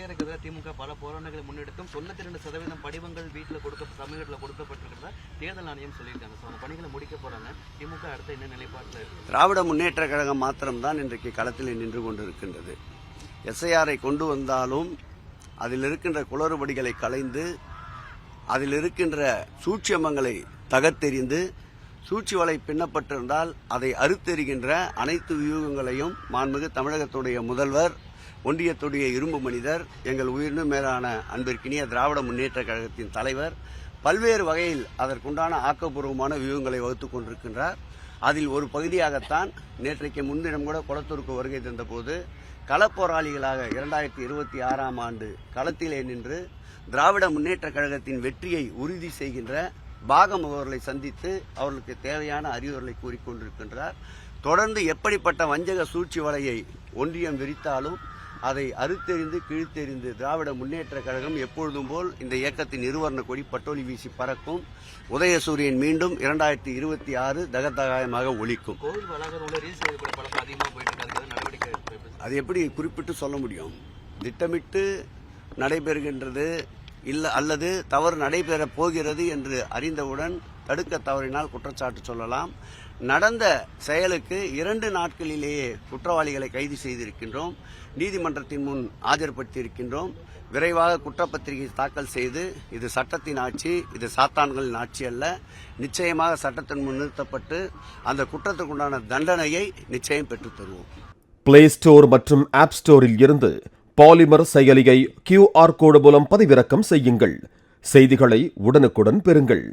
எஸ்ஐஆருக்கு எதிராக திமுக பல போராட்டங்களை முன்னெடுத்தும் தொண்ணூத்தி ரெண்டு சதவீதம் படிவங்கள் வீட்டில் கொடுக்க தமிழகத்தில் கொடுக்கப்பட்டிருக்கிறதா? தேர்தல் ஆணையம் சொல்லியிருக்காங்க. ஸோ அந்த பணிகளை முடிக்க போறாங்க. திமுக அடுத்த என்ன நிலைப்பாட்டில் இருக்கு? திராவிட முன்னேற்ற கழகம் மாத்திரம்தான் இன்றைக்கு களத்தில் நின்று கொண்டிருக்கின்றது. எஸ்ஐஆரை கொண்டு வந்தாலும் அதில் இருக்கின்ற குளறுபடிகளை களைந்து அதில் இருக்கின்ற சூட்சியமங்களை தகர்த்தெறிந்து சூழ்ச்சி வலை பின்னப்பட்டிருந்தால் அதை அறுத்தெறிகின்ற அனைத்து வியூகங்களையும் மாண்புமிகு தமிழகத்துடைய முதல்வர் ஒன்றியத்துடைய இரும்பு மனிதர் எங்கள் உயிர்ந்து மேலான அன்பிற்கினிய திராவிட முன்னேற்ற கழகத்தின் தலைவர் பல்வேறு வகையில் அதற்குண்டான ஆக்கப்பூர்வமான வியூகங்களை வகுத்துக் கொண்டிருக்கின்றார். அதில் ஒரு பகுதியாகத்தான் நேற்றைக்கு முன்தினம் கூட குளத்தூருக்கு வருகை தந்தபோது களப்போராளிகளாக இரண்டாயிரத்தி இருபத்தி ஆறாம் ஆண்டு களத்திலே நின்று திராவிட முன்னேற்ற கழகத்தின் வெற்றியை உறுதி செய்கின்ற பாகம் அவர்களை சந்தித்து அவர்களுக்கு தேவையான அறிவுரைகளை கூறிக்கொண்டிருக்கின்றார் தொடர்ந்து எப்படிப்பட்ட வஞ்சக சூழ்ச்சி வலையை ஒன்றியம் விரித்தாலும் அதை அறுத்தெறிந்து கிழித்தெறிந்து திராவிட முன்னேற்ற கழகம் எப்பொழுதும் போல் இந்த இயக்கத்தின் இருவர்ண கொடி பட்டோலி வீசி பறக்கும். உதயசூரியன் மீண்டும் இரண்டாயிரத்தி இருபத்தி ஆறு தகதகாயமாக ஒழிக்கும்? அது எப்படி குறிப்பிட்டு சொல்ல முடியும்? திட்டமிட்டு நடைபெறுகின்றது இல்ல அல்லது தவறு நடைபெறப் போகிறது என்று அறிந்தவுடன் தடுக்க தவறினால் குற்றச்சாட்டு சொல்லலாம். நடந்த செயலுக்கு இரண்டு நாட்களிலேயே குற்றவாளிகளை கைது செய்திருக்கின்றோம். நீதிமன்றத்தின் முன் ஆஜர்படுத்தியிருக்கின்றோம். விரைவாக குற்றப்பத்திரிகை தாக்கல் செய்து இது சட்டத்தின் ஆட்சி இது சாத்தான்களின் ஆட்சி அல்ல. நிச்சயமாக சட்டத்தின் முன் நிறுத்தப்பட்டு அந்த குற்றத்துக்குண்டான தண்டனையை நிச்சயம் பெற்றுத் தருவோம். பிளே ஸ்டோர் மற்றும் ஆப் ஸ்டோரில் இருந்து பாலிமர் செயலியை கியூஆர் கோடு மூலம் பதிவிறக்கம் செய்யுங்கள். செய்திகளை உடனுக்குடன் பெறுங்கள்.